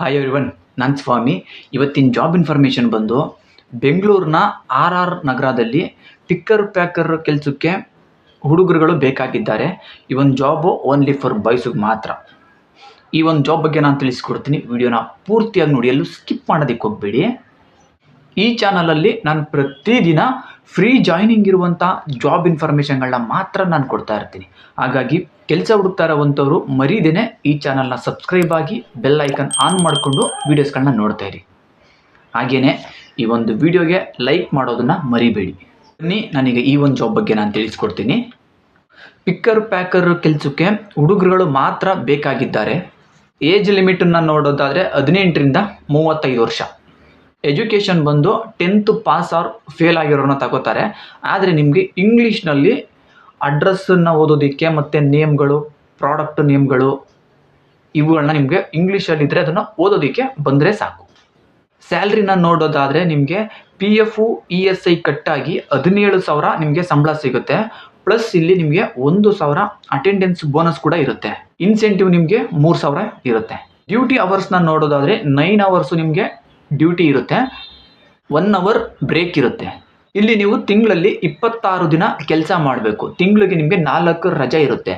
Hi everyone ನಾನು ಸ್ವಾಮಿ ಇವತ್ತಿನ job information ಬಂದು ಬೆಂಗಳೂರಿನ ಆರ್ ಆರ್ ನಗರದಲ್ಲಿ ಪಿಕ್ಕರ್ ಪ್ಯಾಕರ್ ಕೆಲಸಕ್ಕೆ ಹುಡುಗರುಗಳು ಬೇಕಾಗಿದ್ದಾರೆ. ಈ ಒಂದು ಜಾಬು ಓನ್ಲಿ ಫಾರ್ ಬಾಯ್ಸಿಗೆ ಮಾತ್ರ. ಈ ಒಂದು ಜಾಬ್ ಬಗ್ಗೆ ನಾನು ತಿಳಿಸ್ಕೊಡ್ತೀನಿ. ವಿಡಿಯೋನ ಪೂರ್ತಿಯಾಗಿ ನೋಡಿ ಎಲ್ಲೂ ಸ್ಕಿಪ್ ಮಾಡೋದಕ್ಕೆ ಹೋಗಬೇಡಿ. ಈ ಚಾನಲಲ್ಲಿ ನಾನು ಪ್ರತಿದಿನ ಫ್ರೀ ಜಾಯ್ನಿಂಗ್ ಇರುವಂಥ ಜಾಬ್ ಇನ್ಫಾರ್ಮೇಷನ್ಗಳನ್ನ ಮಾತ್ರ ನಾನು ಕೊಡ್ತಾ ಇರ್ತೀನಿ. ಹಾಗಾಗಿ ಕೆಲಸ ಹುಡುಕ್ತಾ ಇರೋವಂಥವ್ರು ಮರೀದೇನೆ ಈ ಚಾನಲ್ನ ಸಬ್ಸ್ಕ್ರೈಬ್ ಆಗಿ ಬೆಲ್ ಐಕನ್ ಆನ್ ಮಾಡಿಕೊಂಡು ವೀಡಿಯೋಸ್ಗಳನ್ನ ನೋಡ್ತಾ ಇರಿ. ಹಾಗೆಯೇ ಈ ಒಂದು ವಿಡಿಯೋಗೆ ಲೈಕ್ ಮಾಡೋದನ್ನು ಮರಿಬೇಡಿ. ಬನ್ನಿ, ನನಗೆ ಈ ಒಂದು ಜಾಬ್ ಬಗ್ಗೆ ನಾನು ತಿಳಿಸ್ಕೊಡ್ತೀನಿ. ಪಿಕ್ಕರ್ ಪ್ಯಾಕರ್ ಕೆಲಸಕ್ಕೆ ಹುಡುಗರುಗಳು ಮಾತ್ರ ಬೇಕಾಗಿದ್ದಾರೆ. ಏಜ್ ಲಿಮಿಟನ್ನು ನೋಡೋದಾದರೆ ಹದಿನೆಂಟರಿಂದ ಮೂವತ್ತೈದು ವರ್ಷ. ಎಜುಕೇಷನ್ ಬಂದು ಟೆಂತ್ ಪಾಸ್ ಆರ್ ಫೇಲ್ ಆಗಿರೋರನ್ನ ತಗೋತಾರೆ. ಆದರೆ ನಿಮಗೆ ಇಂಗ್ಲೀಷ್ನಲ್ಲಿ ಅಡ್ರೆಸ್ಸನ್ನು ಓದೋದಕ್ಕೆ ಮತ್ತು ನೇಮ್ಗಳು ಪ್ರಾಡಕ್ಟ್ ನೇಮ್ಗಳು ಇವುಗಳನ್ನ ನಿಮಗೆ ಇಂಗ್ಲೀಷಲ್ಲಿದ್ದರೆ ಅದನ್ನು ಓದೋದಕ್ಕೆ ಬಂದರೆ ಸಾಕು. ಸ್ಯಾಲ್ರಿನ ನೋಡೋದಾದರೆ ನಿಮಗೆ P F E S I ಕಟ್ಟಾಗಿ ಹದಿನೇಳು ಸಾವಿರ ನಿಮಗೆ ಸಂಬಳ ಸಿಗುತ್ತೆ. ಪ್ಲಸ್ ಇಲ್ಲಿ ನಿಮಗೆ ಒಂದು ಸಾವಿರ ಅಟೆಂಡೆನ್ಸ್ ಬೋನಸ್ ಕೂಡ ಇರುತ್ತೆ. ಇನ್ಸೆಂಟಿವ್ ನಿಮಗೆ ಮೂರು ಸಾವಿರ ಇರುತ್ತೆ. ಡ್ಯೂಟಿ ಅವರ್ಸ್ನ ನೋಡೋದಾದರೆ ನೈನ್ ಅವರ್ಸು ನಿಮಗೆ ಡ್ಯೂಟಿ ಇರುತ್ತೆ. ಒನ್ ಅವರ್ ಬ್ರೇಕ್ ಇರುತ್ತೆ. ಇಲ್ಲಿ ನೀವು ತಿಂಗಳಲ್ಲಿ ಇಪ್ಪತ್ತಾರು ದಿನ ಕೆಲಸ ಮಾಡಬೇಕು. ತಿಂಗಳಿಗೆ ನಿಮಗೆ ನಾಲ್ಕು ರಜೆ ಇರುತ್ತೆ.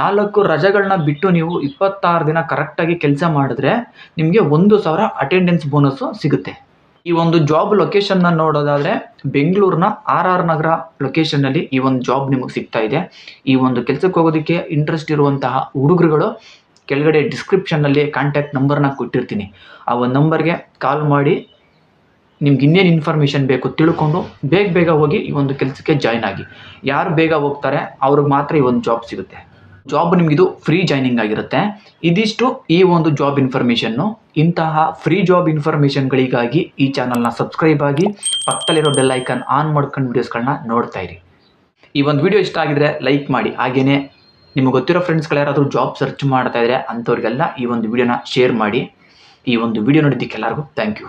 ನಾಲ್ಕು ರಜೆಗಳನ್ನ ಬಿಟ್ಟು ನೀವು ಇಪ್ಪತ್ತಾರು ದಿನ ಕರೆಕ್ಟಾಗಿ ಕೆಲಸ ಮಾಡಿದ್ರೆ ನಿಮಗೆ ಒಂದು ಸಾವಿರ ಅಟೆಂಡೆನ್ಸ್ ಬೋನಸ್ಸು ಸಿಗುತ್ತೆ. ಈ ಒಂದು ಜಾಬ್ ಲೊಕೇಶನ್ನ ನೋಡೋದಾದರೆ ಬೆಂಗಳೂರಿನ ಆರ್ ಆರ್ ನಗರ ಲೊಕೇಶನ್ನಲ್ಲಿ ಈ ಒಂದು ಜಾಬ್ ನಿಮಗೆ ಸಿಗ್ತಾ ಇದೆ. ಈ ಒಂದು ಕೆಲಸಕ್ಕೆ ಹೋಗೋದಕ್ಕೆ ಇಂಟ್ರೆಸ್ಟ್ ಇರುವಂತಹ ಹುಡುಗರುಗಳು ಕೆಳಗಡೆ ಡಿಸ್ಕ್ರಿಪ್ಷನ್ನಲ್ಲಿ ಕಾಂಟ್ಯಾಕ್ಟ್ ನಂಬರ್ನ ಕೊಟ್ಟಿರ್ತೀನಿ. ಆ ಒಂದು ನಂಬರ್ಗೆ ಕಾಲ್ ಮಾಡಿ, ನಿಮ್ಗೆ ಇನ್ನೇನು ಇನ್ಫಾರ್ಮೇಷನ್ ಬೇಕು ತಿಳ್ಕೊಂಡು ಬೇಗ ಬೇಗ ಹೋಗಿ ಈ ಒಂದು ಕೆಲಸಕ್ಕೆ ಜಾಯ್ನ್ ಆಗಿ. ಯಾರು ಬೇಗ ಹೋಗ್ತಾರೆ, ಅವ್ರಿಗೆ ಮಾತ್ರ ಈ ಒಂದು ಜಾಬ್ ಸಿಗುತ್ತೆ. ಜಾಬ್ ನಿಮಗಿದು ಫ್ರೀ ಜಾಯ್ನಿಂಗ್ ಆಗಿರುತ್ತೆ. ಇದಿಷ್ಟು ಈ ಒಂದು ಜಾಬ್ ಇನ್ಫಾರ್ಮೇಷನ್ನು ಇಂತಹ ಫ್ರೀ ಜಾಬ್ ಇನ್ಫಾರ್ಮೇಷನ್ಗಳಿಗಾಗಿ ಈ ಚಾನಲ್ನ ಸಬ್ಸ್ಕ್ರೈಬ್ ಆಗಿ, ಪಕ್ಕದಲ್ಲಿರೋ ಬೆಲ್ಲೈಕನ್ ಆನ್ ಮಾಡ್ಕೊಂಡು ವೀಡಿಯೋಸ್ಗಳನ್ನ ನೋಡ್ತಾ ಇರಿ. ಈ ಒಂದು ವಿಡಿಯೋ ಇಷ್ಟ ಆಗಿದ್ರೆ ಲೈಕ್ ಮಾಡಿ. ಹಾಗೆಯೇ ನಿಮಗೆ ಗೊತ್ತಿರೋ ಫ್ರೆಂಡ್ಸ್ಗಳು ಯಾರಾದರೂ ಜಾಬ್ ಸರ್ಚ್ ಮಾಡ್ತಾ ಇದ್ರೆ ಅಂಥವ್ರಿಗೆಲ್ಲ ಈ ಒಂದು ವಿಡಿಯೋನ ಶೇರ್ ಮಾಡಿ. ಈ ಒಂದು ವಿಡಿಯೋ ನೋಡಿದ್ದಕ್ಕೆ ಎಲ್ಲರಿಗೂ ಥ್ಯಾಂಕ್ ಯು